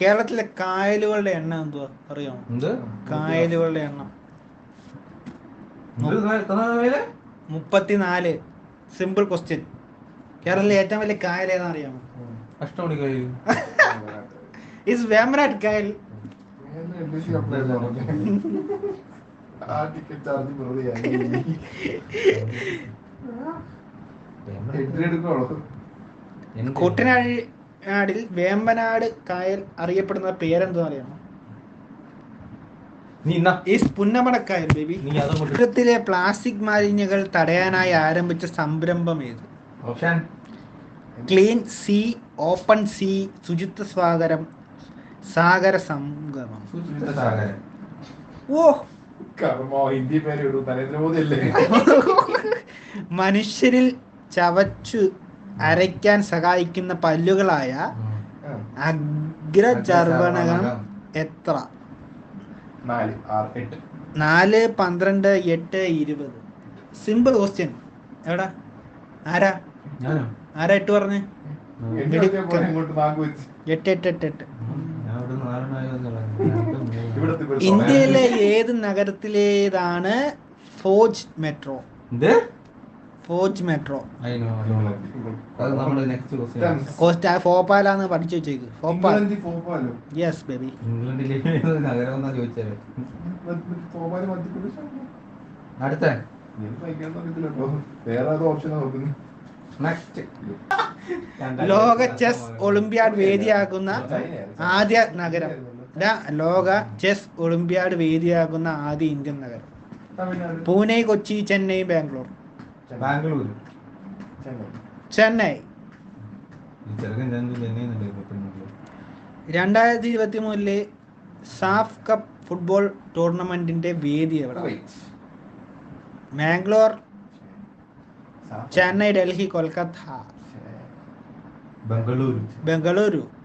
കേരളത്തിലെ കായലുകളുടെ എണ്ണം എന്തുവാ? അറിയാമോ എന്ത്? കായലുകളുടെ എണ്ണം. മുപ്പത്തിനാല്. Simple question. കേരളത്തിലെ ഏറ്റവും വലിയ കായൽ ഏതാ അറിയാമോ? അഷ്ടമണി കായൽ. ഇസ് വേമനാട് കായൽ. ആ കുട്ടനാടിൽ വേമ്പനാട് കായൽ അറിയപ്പെടുന്ന പേരെന്താ അറിയാമോ പുന്നമടക്കായൽ ബേബി. നീ അതങ്ങോട്ട്. ലോകത്തിലെ പ്ലാസ്റ്റിക് മാലിന്യങ്ങൾ തടയാനായി ആരംഭിച്ച സംരംഭം ഏത്? Option clean sea open sea ശുചിത്വ സ്വാഗരം സാഗര സംഗമം. ഓ. ഹിന്ദി പേര് ഇടും. നരേന്ദ്രമോദി അല്ലേ മനുഷ്യരിൽ ചവച്ചു അരയ്ക്കാൻ സഹായിക്കുന്ന പല്ലുകളായ അഗ്രചർവണകം എത്ര? നാല് പന്ത്രണ്ട് എട്ട് ഇരുപത്. സിമ്പിൾ ക്വസ്റ്റ്യൻ എവിടാ? ആരാ? ഞാനോ? ആരാ എട്ട് പറഞ്ഞേ? എട്ട് എട്ട് എട്ട് എട്ട്. ഇന്ത്യയിലെ ഏത് നഗരത്തിലേതാണ് ഫോജ് മെട്രോ? എന്ത്? ഫോജ് മെട്രോ. കോസ്റ്റ ഭോപ്പാലാന്ന് പഠിച്ചു വെച്ചേക്ക്. പോപ്പാലോ യെസ് ബേബി അടുത്ത. ലോക ചെസ് ഒളിമ്പ്യാഡ് വേദിയാക്കുന്ന ആദ്യ നഗരം. ലോക ചെസ് ഒളിമ്പ്യാഡ് വേദിയാക്കുന്ന ആദ്യ ഇന്ത്യൻ നഗരം. പൂനെ കൊച്ചി ചെന്നൈ ബാംഗ്ലൂർ. ബാംഗ്ലൂർ ചെന്നൈ. രണ്ടായിരത്തി ഇരുപത്തി മൂന്നിലെ സാഫ് കപ്പ് ഫുട്ബോൾ ടൂർണമെന്റിന്റെ വേദി എവിടെ? മാംഗ്ലൂർ ചെന്നൈ ഡൽഹി കൊൽക്കത്ത. ബംഗളൂരു. ബംഗളൂരു.